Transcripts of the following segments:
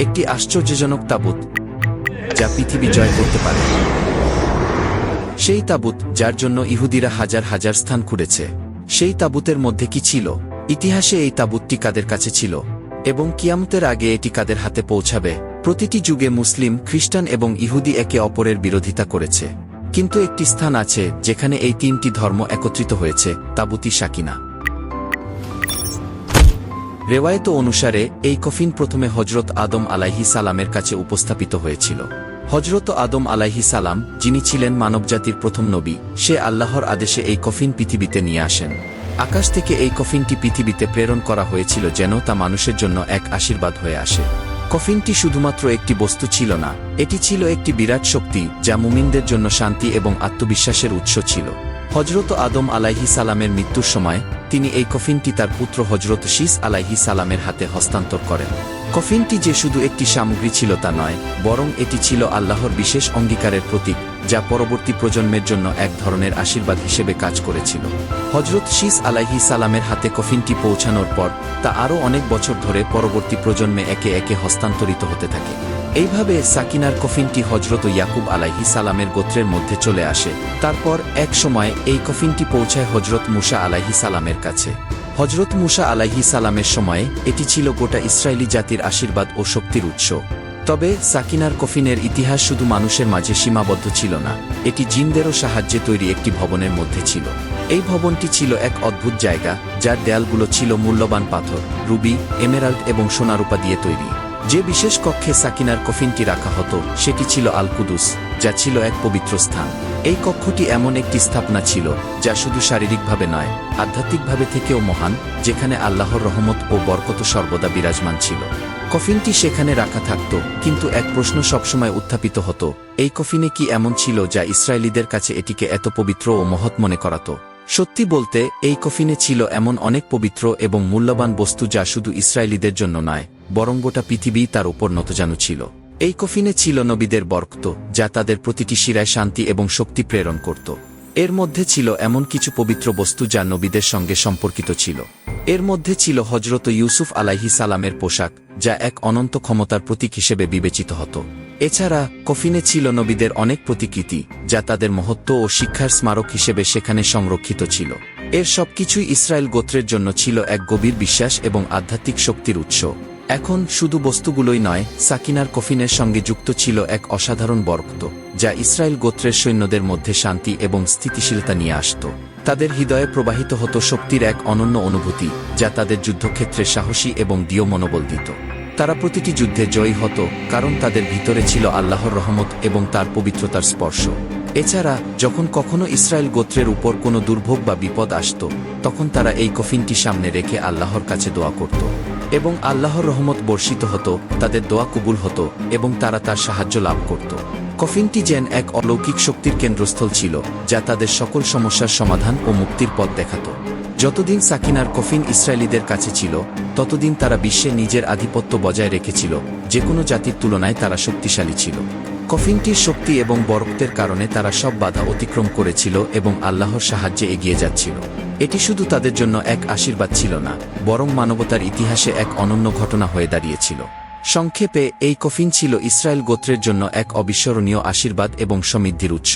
একটি আশ্চর্যজনক তাবুত যা পৃথিবী জয় করতে পারে। সেই তাবুত যার জন্য ইহুদিরা হাজার হাজার স্থান খুঁড়েছে। সেই তাবুতের মধ্যে কি ছিল? ইতিহাসে এই তাবুতটি কাদের কাছে ছিল? এবং কিয়ামতের আগে এটি কাদের হাতে পৌঁছাবে? প্রতিটি যুগে মুসলিম, খ্রিস্টান এবং ইহুদি একে অপরের বিরোধিতা করেছে। কিন্তু একটি স্থান আছে যেখানে এই তিনটি ধর্ম একত্রিত হয়েছে তাবুতি সাকিনা। রেওয়ায়ত অনুসারে, এই কফিন প্রথমে হজরত আদম আলাইহি সালামের কাছে উপস্থাপিত হয়েছিল। হজরত আদম আলাইহি সালাম, যিনি ছিলেন মানবজাতির প্রথম নবী, সে আল্লাহর আদেশে এই কফিন পৃথিবীতে নিয়ে আসেন। আকাশ থেকে এই কফিনটি পৃথিবীতে প্রেরণ করা হয়েছিল যেন তা মানুষের জন্য এক আশীর্বাদ হয়ে আসে। কফিনটি শুধুমাত্র একটি বস্তু ছিল না, এটি ছিল একটি বিরাট শক্তি যা মুমিনদের জন্য শান্তি এবং আত্মবিশ্বাসের উৎস ছিল। হজরত আদম আলাইহি সালামের মৃত্যুর সময় তিনি এই কফিনটি তার পুত্র হজরত শীস আলাইহি সালামের হাতে হস্তান্তর করেন। কফিনটি যে শুধু একটি সামগ্রী ছিল তা নয়, বরং এটি ছিল আল্লাহর বিশেষ অঙ্গীকারের প্রতীক, যা পরবর্তী প্রজন্মের জন্য এক ধরনের আশীর্বাদ হিসেবে কাজ করেছিল। হজরত শিস আলাইহি সালামের হাতে কফিনটি পৌঁছানোর পর, তা আরও অনেক বছর ধরে পরবর্তী প্রজন্মে একে একে হস্তান্তরিত হতে থাকে। এইভাবে সাকিনার কফিনটি হজরত ইয়াকুব আলাইহি সালামের গোত্রের মধ্যে চলে আসে। তারপর এক সময় এই কফিনটি পৌঁছায় হজরত মুসা আলাইহি সালামের কাছে। হজরত মুসা আলাইহি সালামের সময়ে এটি ছিল গোটা ইসরায়েলি জাতির আশীর্বাদ ও শক্তির উৎস। তবে সাকিনার কফিনের ইতিহাস শুধু মানুষের মাঝে সীমাবদ্ধ ছিল না, এটি জিনদেরও সাহায্যে তৈরি একটি ভবনের মধ্যে ছিল। এই ভবনটি ছিল এক অদ্ভুত জায়গা, যার দেয়ালগুলো ছিল মূল্যবান পাথর, রুবি, এমেরাল্ড এবং সোনারূপা দিয়ে তৈরি। যে বিশেষ কক্ষে সাকিনার কফিনটি রাখা হতো, সেটি ছিল আল কুদুস যা ছিল এক পবিত্র স্থান। এই কক্ষটি এমন একটি স্থাপনা ছিল, যা শুধু শারীরিকভাবে নয়, আধ্যাত্মিকভাবে থেকেও মহান, যেখানে আল্লাহর রহমত ও বরকত সর্বদা বিরাজমান ছিল। কফিনটি সেখানে রাখা থাকত, কিন্তু এক প্রশ্ন সবসময় উত্থাপিত হতো, এই কফিনে কি এমন ছিল যা ইসরায়েলিদের কাছে এটিকে এত পবিত্র ও মহৎ মনে করাত? সত্যি বলতে, এই কফিনে ছিল এমন অনেক পবিত্র এবং মূল্যবান বস্তু যা শুধু ইসরায়েলিদের জন্য নয়, বরং গোটা পৃথিবী তার উপর নতজানু ছিল। এই কফিনে ছিল নবীদের বরক্ত, যা তাদের প্রতিটি শিরায় শান্তি এবং শক্তি প্রেরণ করত। এর মধ্যে ছিল এমন কিছু পবিত্র বস্তু যা নবীদের সঙ্গে সম্পর্কিত ছিল। এর মধ্যে ছিল হজরত ইউসুফ আলাইহি সালামের পোশাক, যা এক অনন্ত ক্ষমতার প্রতীক হিসেবে বিবেচিত হতো। এছাড়া, কফিনে ছিল নবীদের অনেক প্রতিকৃতি, যা তাদের মহত্ব ও শিক্ষার স্মারক হিসেবে সেখানে সংরক্ষিত ছিল। এর সবকিছুই ইসরায়েল গোত্রের জন্য ছিল এক গভীর বিশ্বাস এবং আধ্যাত্মিক শক্তির উৎস। এখন শুধু বস্তুগুলোই নয়, সাকিনার কফিনের সঙ্গে যুক্ত ছিল এক অসাধারণ বরক্ত, যা ইসরায়েল গোত্রের সৈন্যদের মধ্যে শান্তি এবং স্থিতিশীলতা নিয়ে আসত। তাদের হৃদয়ে প্রবাহিত হতো শক্তির এক অনন্য অনুভূতি, যা তাদের যুদ্ধক্ষেত্রে সাহসী এবং দৃঢ় মনোবল দিত। তারা প্রতিটি যুদ্ধে জয়ী হতো কারণ তাদের ভিতরে ছিল আল্লাহর রহমত এবং তার পবিত্রতার স্পর্শ। এছাড়া, যখন কখনো ইসরায়েল গোত্রের উপর কোনো দুর্ভোগ বা বিপদ আসত, তখন তারা এই কফিনটি সামনে রেখে আল্লাহর কাছে দোয়া করত। এবং আল্লাহর রহমত বর্ষিত হতো, তাদের দোয়া কবুল হতো এবং তারা তার সাহায্য লাভ করত। কফিনটি যেন এক অলৌকিক শক্তির কেন্দ্রস্থল ছিল, যা তাদের সকল সমস্যার সমাধান ও মুক্তির পথ দেখাত। যতদিন সাকিনার কফিন ইসরায়েলিদের কাছে ছিল, ততদিন তারা বিশ্বে নিজের আধিপত্য বজায় রেখেছিল যে কোনো জাতির তুলনায় তারা শক্তিশালী ছিল। কফিনটির শক্তি এবং বরক্তের কারণে তারা সব বাধা অতিক্রম করেছিল এবং আল্লাহর সাহায্যে এগিয়ে যাচ্ছিল। এটি শুধু তাদের জন্য এক আশীর্বাদ ছিল না, বরং মানবতার ইতিহাসে এক অনন্য ঘটনা হয়ে দাঁড়িয়েছিল। সংক্ষেপে, এই কফিন ছিল ইসরায়েল গোত্রের জন্য এক অবিস্মরণীয় আশীর্বাদ এবং সমৃদ্ধির উৎস।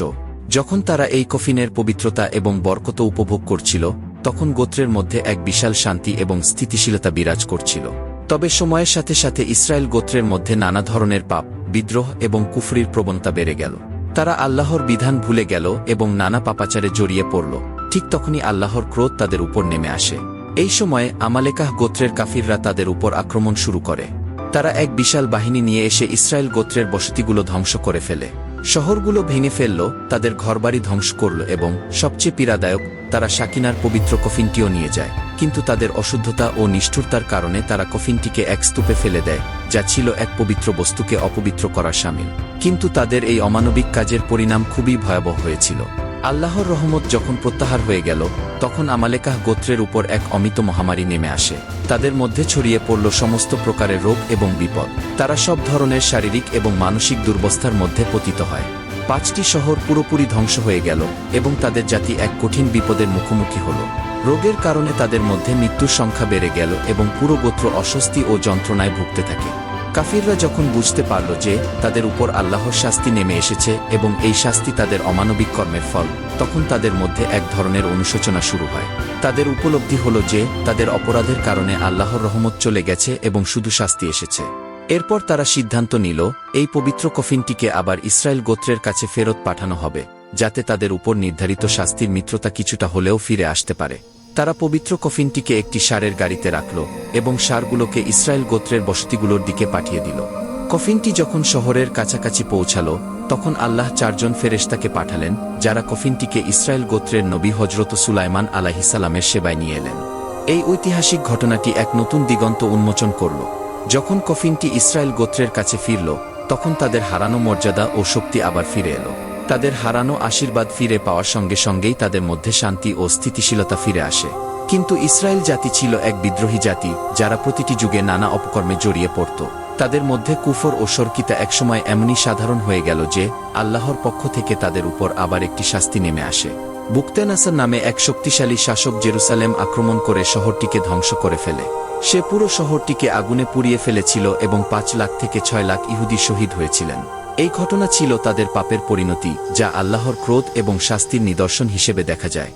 যখন তারা এই কফিনের পবিত্রতা এবং বরকত উপভোগ করছিল তখন গোত্রের মধ্যে এক বিশাল শান্তি এবং স্থিতিশীলতা বিরাজ করছিল। তবে সময়ের সাথে সাথে ইসরায়েল গোত্রের মধ্যে নানা ধরনের পাপ, বিদ্রোহ এবং কুফরির প্রবণতা বেড়ে গেল। তারা আল্লাহর বিধান ভুলে গেল এবং নানা পাপাচারে জড়িয়ে পড়ল। ঠিক তখনই আল্লাহর ক্রোধ তাদের উপর নেমে আসে। এই সময়ে আমালেকাহ গোত্রের কাফিররা তাদের উপর আক্রমণ শুরু করে। তারা এক বিশাল বাহিনী নিয়ে এসে ইসরায়েল গোত্রের বসতিগুলো ধ্বংস করে ফেলে। শহরগুলো ভেঙে ফেলল, তাদের ঘরবাড়ি ধ্বংস করল এবং সবচেয়ে পীড়াদায়ক, তারা সাকিনার পবিত্র কফিনটিও নিয়ে যায়। কিন্তু তাদের অশুদ্ধতা ও নিষ্ঠুরতার কারণে তারা কফিনটিকে এক স্তূপে ফেলে দেয়, যা ছিল এক পবিত্র বস্তুকে অপবিত্র করার সামিল। কিন্তু তাদের এই অমানবিক কাজের পরিণাম খুবই ভয়াবহ হয়েছিল। আল্লাহর রহমত যখন প্রত্যাহার হয়ে গেল, তখন আমালেকাহ গোত্রের উপর এক অমিত মহামারী নেমে আসে। তাদের মধ্যে ছড়িয়ে পড়ল সমস্ত প্রকারের রোগ এবং বিপদ। তারা সব ধরনের শারীরিক এবং মানসিক দুর্বস্থার মধ্যে পতিত হয়। পাঁচটি শহর পুরোপুরি ধ্বংস হয়ে গেল এবং তাদের জাতি এক কঠিন বিপদের মুখোমুখি হল। রোগের কারণে তাদের মধ্যে মৃত্যুর সংখ্যা বেড়ে গেল এবং পুরো গোত্র অস্বস্তি ও যন্ত্রণায় ভুগতে থাকে। কাফিররা যখন বুঝতে পারল যে তাদের উপর আল্লাহর শাস্তি নেমে এসেছে এবং এই শাস্তি তাদের অমানবিক কর্মের ফল, তখন তাদের মধ্যে এক ধরনের অনুশোচনা শুরু হয়। তাদের উপলব্ধি হল যে তাদের অপরাধের কারণে আল্লাহর রহমত চলে গেছে এবং শুধু শাস্তি এসেছে। এরপর তারা সিদ্ধান্ত নিল, এই পবিত্র কফিনটিকে আবার ইসরায়েল গোত্রের কাছে ফেরত পাঠানো হবে, যাতে তাদের উপর নির্ধারিত শাস্তির মিত্রতা কিছুটা হলেও ফিরে আসতে পারে। তারা পবিত্র কফিনটিকে একটি সারের গাড়িতে রাখল এবং সারগুলোকে ইসরায়েল গোত্রের বসতিগুলোর দিকে পাঠিয়ে দিল। কফিনটি যখন শহরের কাছাকাছি পৌঁছাল, তখন আল্লাহ চারজন ফেরেশতাকে পাঠালেন, যারা কফিনটিকে ইসরায়েল গোত্রের নবী হজরত সুলাইমান আলাহিসাল্লামের সেবায় নিয়ে এলেন। এই ঐতিহাসিক ঘটনাটি এক নতুন দিগন্ত উন্মোচন করল। যখন কফিনটি ইসরায়েল গোত্রের কাছে ফিরল, তখন তাদের হারানো মর্যাদা ও শক্তি আবার ফিরে এলো। তাদের হারানো আশীর্বাদ ফিরে পাওয়ার সঙ্গে সঙ্গেই তাদের মধ্যে শান্তি ও স্থিতিশীলতা ফিরে আসে। কিন্তু ইসরায়েল জাতি ছিল এক বিদ্রোহী জাতি, যারা প্রতিটি যুগে নানা অপকর্মে জড়িয়ে পড়ত। তাদের মধ্যে কুফর ও সরকিতা একসময় এমনই সাধারণ হয়ে গেল যে, আল্লাহর পক্ষ থেকে তাদের উপর আবার একটি শাস্তি নেমে আসে। বুকতেনাসার নামে এক শক্তিশালী শাসক জেরুসালেম আক্রমণ করে শহরটিকে ধ্বংস করে ফেলে। সে পুরো শহরটিকে আগুনে পুড়িয়ে ফেলেছিল এবং পাঁচ লাখ থেকে ছয় লাখ ইহুদি শহীদ হয়েছিলেন। এই ঘটনা ছিল তাদের পাপের পরিণতি, যা আল্লাহর ক্রোধ এবং শাস্তির নিদর্শন হিসেবে দেখা যায়।